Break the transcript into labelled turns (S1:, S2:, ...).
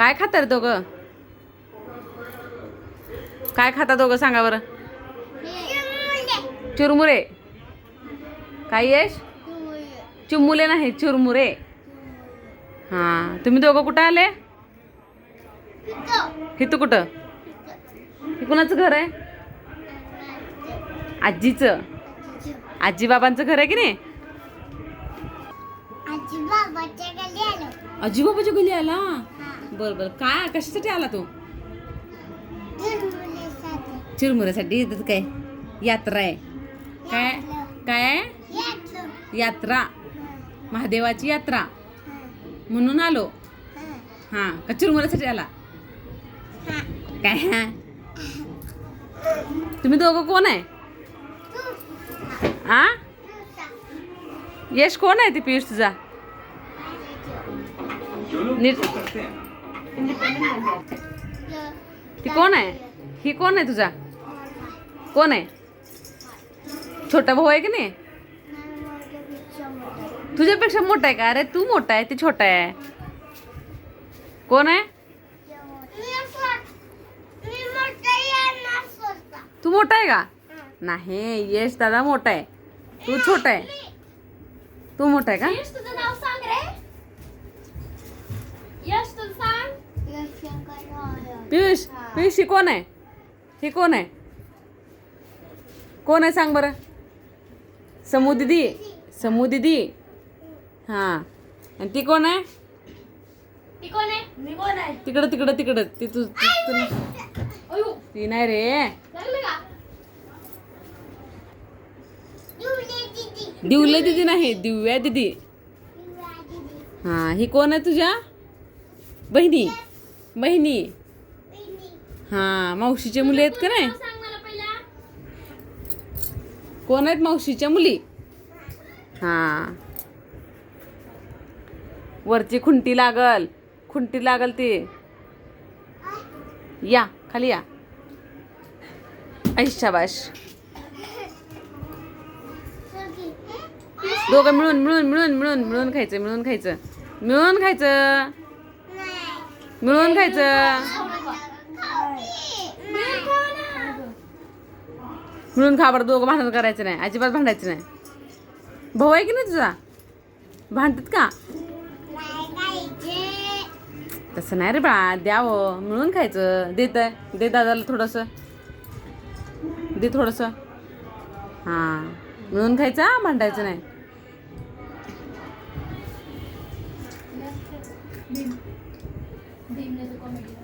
S1: काय खातात दोघं? काय खाता दोघं सांगा बरं. चुरमुरे. काय यश? चिमुले नाही चुरमुरे. हां तुम्ही दोघं कुठं आले? इथं कुठं? हे कुणाचं घर आहे? आजीचं. आजी बाबांचं घर आहे की नाही?
S2: आजी बाबाच्या गली आलो?
S1: बरं बरं. काय कशासाठी आला तू? चिरमुऱ्यासाठी. इथं काय? यात्रा आहे. काय? काय आहे? यात्रा. महादेवाची यात्रा. म्हणून आलो. हां. का चिरमुऱ्यासाठी आला? काय हा? तुम्ही दोघं कोण आहे? आ? यश कोण आहे ती पियुष तुझा? नीट. ती कोण आहे? ही कोण आहे तुझा? कोण आहे? छोटा भाऊ आहे की नाही? तुझ्यापेक्षा मोठा आहे का? अरे तू मोठा आहे ते छोटा आहे. कोण आहे? तू मोठा आहे का? नाही यश दादा मोठा आहे. तू छोटा आहे. तू मोठा आहे का
S2: यश तुझं नाव सांग रे यश तुझं सांग
S1: पियुष पियुष ही. कोण आहे? ही कोण आहे? कोण आहे सांग बरं? समू दिदी समू दिदी. हां. आणि ती कोण आहे?
S2: ती कोण आहे? मी कोण आहे?
S1: तिकडं तिकडं तिकडं. ती तू ती- नाही. रे. दिवले दिदी. नाही दिव्या दिदी. हां ही कोण आहे तुझ्या? बहिणी. बहिणी. हां मावशीच्या मुली आहेत का नाही? कोण आहेत मावशीच्या मुली? हां. वरची खुंटी लागल. खुंटी लागल ती. या खाली या. ऐशाबाश दोघं मिळून मिळून मिळून मिळून मिळून खायचं मिळून खायचं. मिळून खायचं. मिळून खायचं. मिळून खा बरं दोघं भांडण करायचं नाही अजिबात भांडायचं नाही. भाऊ आहे की नाही तुझा? भांडतात का? तसं नाही रे बा द्यावं हो, मिळून खायचं. देत आहे दे दादाला थोडंसं. दे थोडंसं. हां मिळून खायचं हा, भांडायचं नाही. कॉमेडी